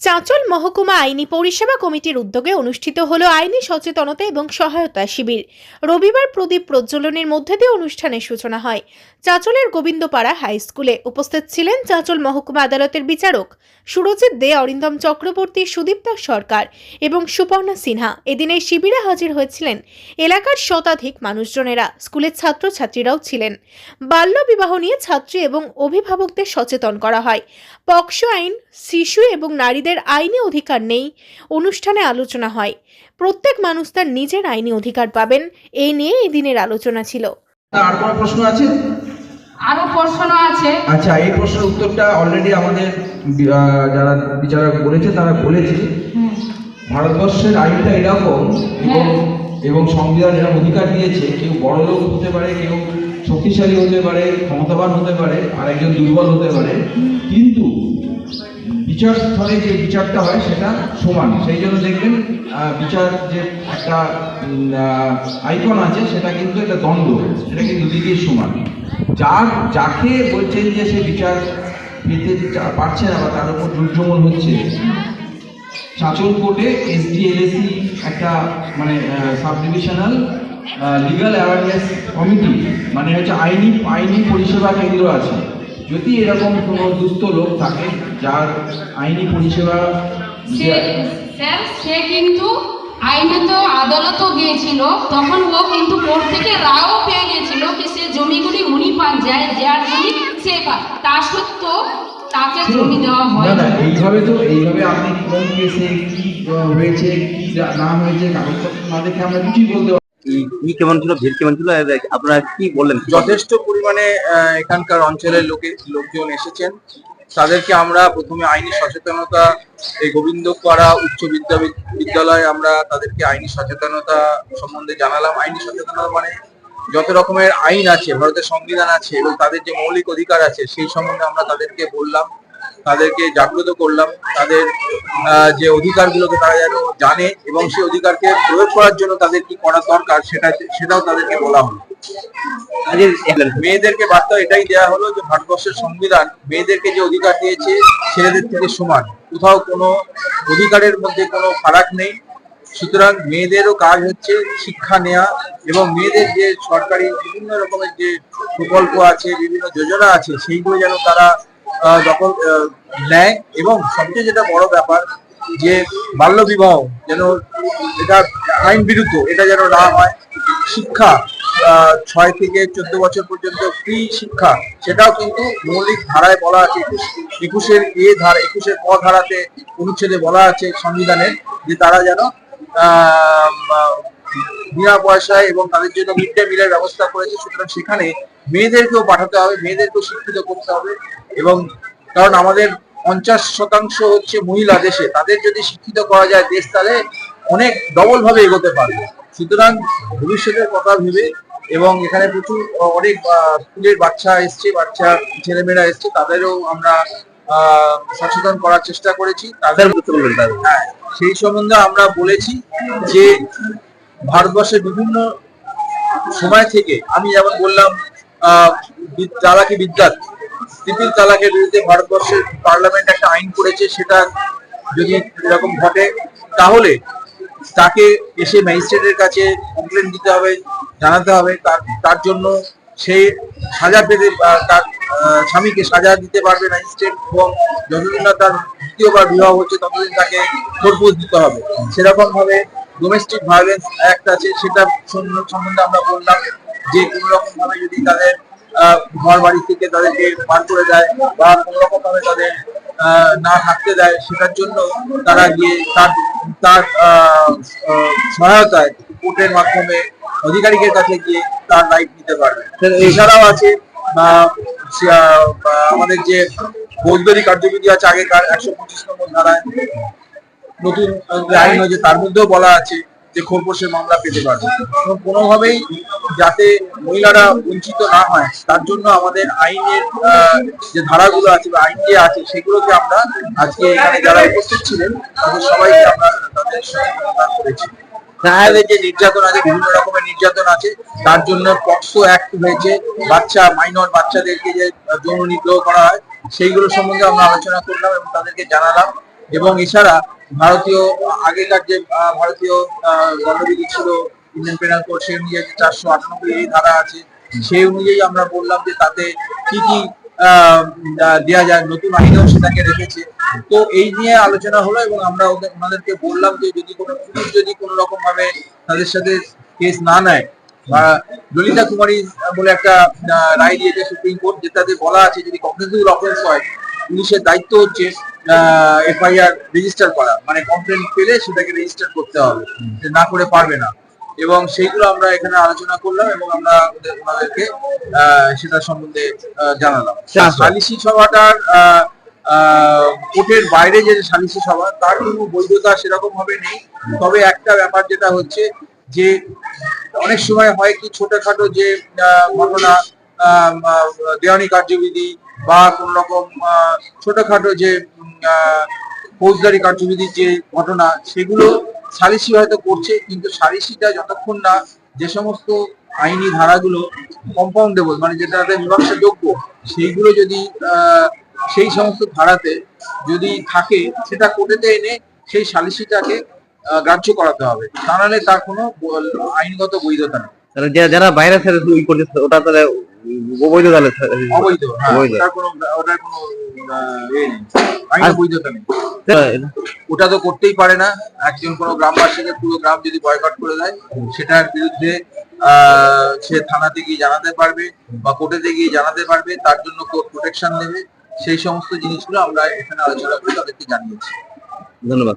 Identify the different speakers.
Speaker 1: চাঁচল মহকুমা আইনি পরিষেবা কমিটির উদ্যোগে অনুষ্ঠিত হল আইনি সচেতনতা এবং সহায়তা শিবির। রবিবার প্রদীপ প্রজ্বলনের মধ্যে দিয়ে অনুষ্ঠানের সূচনা হয়। চাঁচলের গোবিন্দপাড়া হাই স্কুলে উপস্থিত ছিলেন চাঁচল মহকুমা আদালতের বিচারক সুরজিৎ দে, অরিন্দম চক্রবর্তী, সুদীপ্তা সরকার এবং সুপর্ণা সিনহা। এদিন এই শিবিরে হাজির হয়েছিলেন এলাকার শতাধিক মানুষজনেরা, স্কুলের ছাত্রছাত্রীরাও ছিলেন। বাল্য বিবাহ নিয়ে ছাত্রী এবং অভিভাবকদের সচেতন করা হয়। পক্সো আইন, শিশু এবং নারীদের আইনি অধিকার নেই। অনুষ্ঠানে আলোচনা হয়। প্রত্যেক মানুষ তার নিজের আইনি অধিকার পাবেন। এই নিয়ে এই দিনের আলোচনা ছিল।
Speaker 2: আর কোনো প্রশ্ন আছে?
Speaker 3: আরও প্রশ্ন আছে।
Speaker 2: আচ্ছা এই প্রশ্নের উত্তরটা অলরেডি আমাদের যারা বিচারক বলেছে তারা বলেছে। ভারতবর্ষের আইনটা এরকম এবং
Speaker 3: হ্যাঁ।
Speaker 2: এবং সংবিধান এরকম অধিকার দিয়েছে কেউ বড় লোক হতে পারে কেউ শক্তিশালী হতে পারে ক্ষমতাবান হতে পারে আর একজন দুর্বল হতে পারে। কিন্তু বিচার স্থলে যে বিচারটা হয়, সেটা সমান। সেই জন্য দেখবেন বিচার যে একটা আইকন আছে, সেটা কিন্তু একটা দ্বন্দ্ব। সেটা কিন্তু দিদির সমান। যার, যাকে বলছেন যে সে বিচার পেতে পারছে না বা তার উপর দুর্যমন হচ্ছে, চাঁচল কোর্টে এসডিএলএসি একটা মানে sub divisional legal awareness committee মানে হচ্ছে আইনি আইনি পরিষেবা কেন্দ্র আছে। যদি এরকম কোনো দুস্থ লোক থাকে যার আইনি পরিষেবা
Speaker 3: সে স্যার সে কিন্তু আইনত আদালতও গিয়েছিল তখন ও কিন্তু কোর্ট থেকে রাও পেয়ে গেছিল কি সে জমিগুলি উনি পান যায় যার জমি সে পান তা সত্ত্বেও তাকে জমি দেওয়া হয়
Speaker 2: না না এইভাবে তো এইভাবে আপনি কোন কেসে কি হয়েছে কি না হয়েছে কাগজপত্র না দেখে আমরা কিছুই বলতে
Speaker 4: কি কেমন ছিল, ভিড় কেমন ছিল আপনারা কি বললেন?
Speaker 5: যথেষ্ট পরিমাণে এখানকার অঞ্চলের লোকে, লোকজন এসেছেন। তাদেরকে আমরা প্রথমে আইনি সচেতনতা, এই গোবিন্দপাড়া উচ্চ বিদ্যা বিদ্যালয়ে আমরা তাদেরকে আইনি সচেতনতা সম্বন্ধে জানালাম। আইনি সচেতনতা মানে যত রকমের আইন আছে, ভারতের সংবিধান আছে এবং তাদের যে মৌলিক অধিকার আছে, সেই সম্বন্ধে আমরা তাদেরকে বললাম। তাদেরকে জাগ্রত করলাম তাদের যে অধিকারগুলোকে তারা যেন জানে এবং সেই অধিকারকে প্রয়োগ করার জন্য তাদের কি করা দরকার সেটা সেটাও তাদেরকে বলা হলো। মেয়েদেরকে বার্তা এটাই দেওয়া হলো যে ভারতবর্ষের সংবিধান মেয়েদেরকে যে অধিকার দিয়েছে ছেলেদের থেকে সমান কোথাও কোনো অধিকারের মধ্যে কোনো ফারাক নেই। সুতরাং মেয়েদেরও কাজ হচ্ছে শিক্ষা নেওয়া এবং মেয়েদের যে সরকারি বিভিন্ন রকমের যে প্রকল্প আছে বিভিন্ন যোজনা আছে সেইগুলো যেন তারা দখল নেয় এবং সবচেয়ে যেটা বড় ব্যাপার যে বাল্য বিবাহ যেন এটা আইন বিরুদ্ধ, এটা যেন না হয়, শিক্ষা ছয় থেকে চোদ্দ বছর পর্যন্ত ফ্রি শিক্ষা, সেটাও কিন্তু মৌলিক ধারায় বলা আছে। একুশ একুশের এ ধারা, একুশের ক ধারাতে অনুচ্ছেদে বলা আছে সংবিধানের যে তারা যেন বিনা পয়সায় এবং তাদের জন্য মিড ডে মিলের ব্যবস্থা করেছে। সুতরাং সেখানে মেয়েদেরকেও পাঠাতে হবে মেয়েদেরকেও শিক্ষিত করতে হবে এবং কারণ আমাদের পঞ্চাশ শতাংশ হচ্ছে মহিলা দেশে তাদের যদি শিক্ষিত করা যায় দেশ তাহলে অনেক ডবল ভাবে এগোতে পারবে। সুতরাং ভবিষ্যতের কথা ভেবে এবং এখানে প্রচুর অনেক স্কুলের বাচ্চা এসছে বাচ্চা ছেলেমেয়েরা এসছে তাদেরও আমরা আহ, সচেতন করার চেষ্টা করেছি। তাদের হ্যাঁ সেই সম্বন্ধে আমরা বলেছি যে ভারতবর্ষের বিভিন্ন সময় থেকে আমি যেমন বললাম তালাকি বিদ্যাত ট্রিপল তালাকের বিরুদ্ধে ভারতবর্ষের পার্লামেন্ট একটা আইন করেছে, সেটা যদি এরকম ঘটে, তাহলে তাকে এসে ম্যাজিস্ট্রেটের কাছে কমপ্লেন দিতে হবে, জানাতে হবে। তার তার জন্য সে সাজা পেতে তার স্বামীকে সাজা দিতে পারবে ম্যাজিস্ট্রেট এবং যতদিন না তার দ্বিতীয়বার বিবাহ হচ্ছে, ততদিন তাকে খোরপোশ দিতে হবে। সেরকম ভাবে ডোমেস্টিক ভায়োলেন্স অ্যাক্ট আছে সেটা সম্বন্ধে আমরা বললাম যে কোনো রকম ভাবে যদি তাদের ঘর বাড়ি থেকে তাদেরকে বার করে দেয় বা কোনো রকম ভাবে তাদের না থাকতে দেয় সেটার জন্য তারা গিয়ে তার তার সহায়তায় কোর্টের মাধ্যমে আধিকারিকের কাছে গিয়ে তার রাইট নিতে পারবে। এছাড়াও আছে আমাদের যে ফৌজদারি কার্যবিধি আছে আগেকার একশো পঁচিশ নম্বর ধারায় নতুন আইন হয়েছে, তার মধ্যেও বলা আছে যে খোরপোশের মামলা পেতে পারবে। তো কোনোভাবেই যাতে মহিলারা বঞ্চিত না হয়, তার জন্য আমাদের আইনের যে ধারাগুলো আছে বা আইন যে আছে, সেগুলোকে আমরা আজকে এখানে যারা উপস্থিত ছিলেন, তাদের সবাইকে আমরা তাদের প্রদান করেছি। যে নির্যাতন আছে, বিভিন্ন রকমের নির্যাতন আছে, তার জন্য পক্সো অ্যাক্ট হয়েছে, বাচ্চা, মাইনর বাচ্চাদেরকে যে যৌন নিগ্রহ করা হয়, সেইগুলো সম্বন্ধে আমরা আলোচনা করলাম এবং তাদেরকে জানালাম। এবং এছাড়া ভারতীয়, আগেকার যে ভারতীয় দণ্ডবিধি ছিল ইন্ডিয়ান পেনাল কোড সেই অনুযায়ী চারশো আটানব্বই ধারা আছে, সেই অনুযায়ী আমরা বললাম যে তাতে কি কি দেয়া যায়, নতুন আইনেও সেটাকে রেখেছে। তো এই নিয়ে আলোচনা হলো এবং আমরা ওদের, ওনাদেরকে বললাম যে যদি কোনো পুলিশ যদি কোনো রকম ভাবে তাদের সাথে কেস না নেয়, বা ললিতা কুমারী বলে একটা রায় দিয়েছে সুপ্রিম কোর্ট, যেটাতে বলা আছে যদি কগনিটিভ অফেন্স হয় পুলিশের দায়িত্ব হচ্ছে এফআইআর রেজিস্টার করা। মানে কমপ্লেন পেলে সেটাকে রেজিস্টার করতে হবে। যে না করে পারবে না। এবং সেইগুলো আমরা এখানে আলোচনা করলাম এবং আমরা ওনাদেরকে সেটা সম্বন্ধে জানালাম।
Speaker 4: আচ্ছা।
Speaker 5: সালিসি সভাটার কোর্টের বাইরে যে সালিসি সভা তার কোনো বৈধতা সেরকম ভাবে নেই। তবে একটা ব্যাপার যেটা হচ্ছে যে অনেক সময় হয় কি ছোটখাটো যে ঘটনা দেওয়ানি কার্যবিধি বা কোন রকম ছোটখাটো যে ফৌজদারি কার্যবিধির যে ঘটনা, সেগুলো সালিসি হয়তো করছে, কিন্তু সালিসিটা যতক্ষণ না যে সমস্ত আইনি ধারাগুলো কম্পাউন্ডেবল মানে যেটাতে মীমাংসা যোগ্য, সেইগুলো যদি সেই সমস্ত ধারাতে যদি থাকে, সেটা কোর্টেতে এনে সেই সালিসিটাকে গ্রাহ্য করাতে হবে। তা নাহলে তার কোনো আইনগত বৈধতা নেই।
Speaker 4: যারা বাইরে ওই করছে, ওটা তাহলে অবৈধ তাহলে
Speaker 5: অবৈধ হ্যাঁ, ওটার কোনো ওটার কোনো আহ, এ নেই। আইনি বৈধতা নেই। ওটা তো করতেই পারে না। একজন কোনো গ্রামবাসীকে পুরো গ্রাম যদি বয়কট করে দেয় সেটার বিরুদ্ধে আহ, সে থানাতে গিয়ে জানাতে পারবে বা কোর্টেতে গিয়ে জানাতে পারবে তার জন্য কোর্ট প্রোটেকশন দেবে। সেই সমস্ত জিনিসগুলো আমরা এখানে আলোচনা করে তাদেরকে জানিয়েছি।
Speaker 4: ধন্যবাদ।